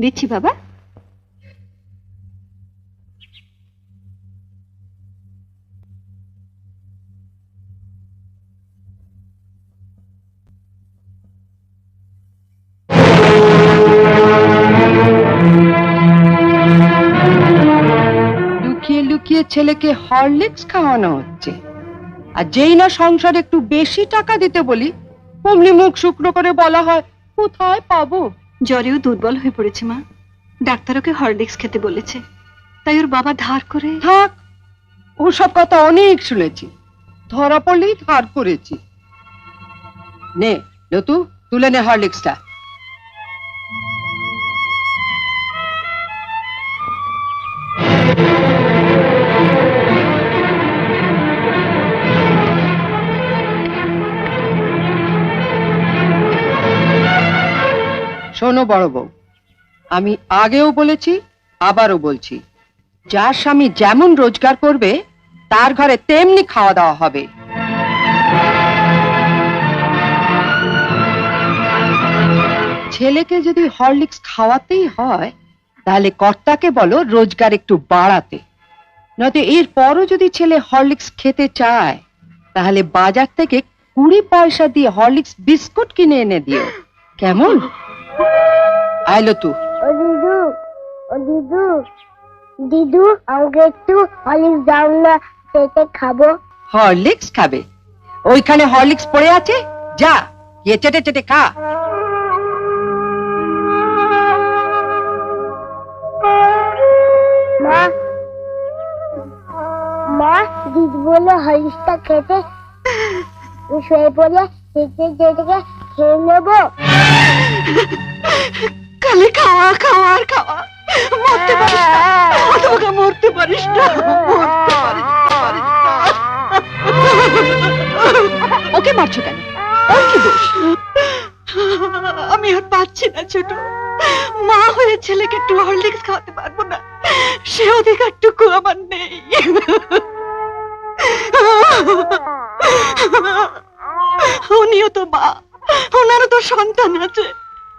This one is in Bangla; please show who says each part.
Speaker 1: দিচ্ছি বাবা।
Speaker 2: লুকিয়ে লুকিয়ে ছেলেকে হরলিক্স খাওয়ানো হচ্ছে। আর যেই না সংসারে একটু বেশি টাকা দিতে বলি, অমনি মুখ শুকনো করে বলা হয়, কোথায় পাবো?
Speaker 1: জ্বরেও দুর্বল হয়ে পড়েছে মা। ডাক্তার ওকে হরলিক্স খেতে বলেছে। তাই ওর বাবা ধার করে
Speaker 2: থাক ওসব কথা অনেক শুনেছি। ধরা পড়লেই ধার করেছি। নে, লতু, তুলে নে হরলিক্সটা। শোনো বড় বউ, আমি আগেও বলেছি, আবারও বলছি, যার স্বামী যেমন রোজগার করবে, তার ঘরে তেমনি খাওয়া দাওয়া হবে। ছেলেকে যদি হরলিক্স খাওয়াতেই হয়, তাহলে কর্তাকে বলো রোজগার একটু বাড়াতে। নয়তো এর পরও যদি ছেলে হরলিক্স খেতে চায়, তাহলে বাজার থেকে কুড়ি পয়সা দিয়ে হরলিক্স বিস্কুট কিনে এনে দিও। কেমন? আইলো তু
Speaker 3: ও দিদু ও দিদু দিদু আমাকে একটু হলিক্স দাও না চেটে খাব।
Speaker 2: হরলিক্স খাবে? ওইখানে হরলিক্স পড়ে আছে? যা গিয়ে চেটে চেটে খা।
Speaker 3: মা মা দিদি বলে হলিক্সটা খেতে শুয়ে পড়ে চেটে খেয়ে নেব।
Speaker 1: খালি খাওয়া খাওয়া আর খাওয়া। মরতে পারিস না। তোমাকে মরতে পারিস না। মরতে পারিস না, পারিস না। ওকে মারছো কেন? ওর কি দোষ? আমি আর পাচ্ছি না ছোট। মা হয়ে ছেলেকে একটু হরলিক্স খাওয়াতে পারব না। সে অধিকারটুকু আমার নেই। উনিও তো মা। ওনারও তো সন্তান আছে।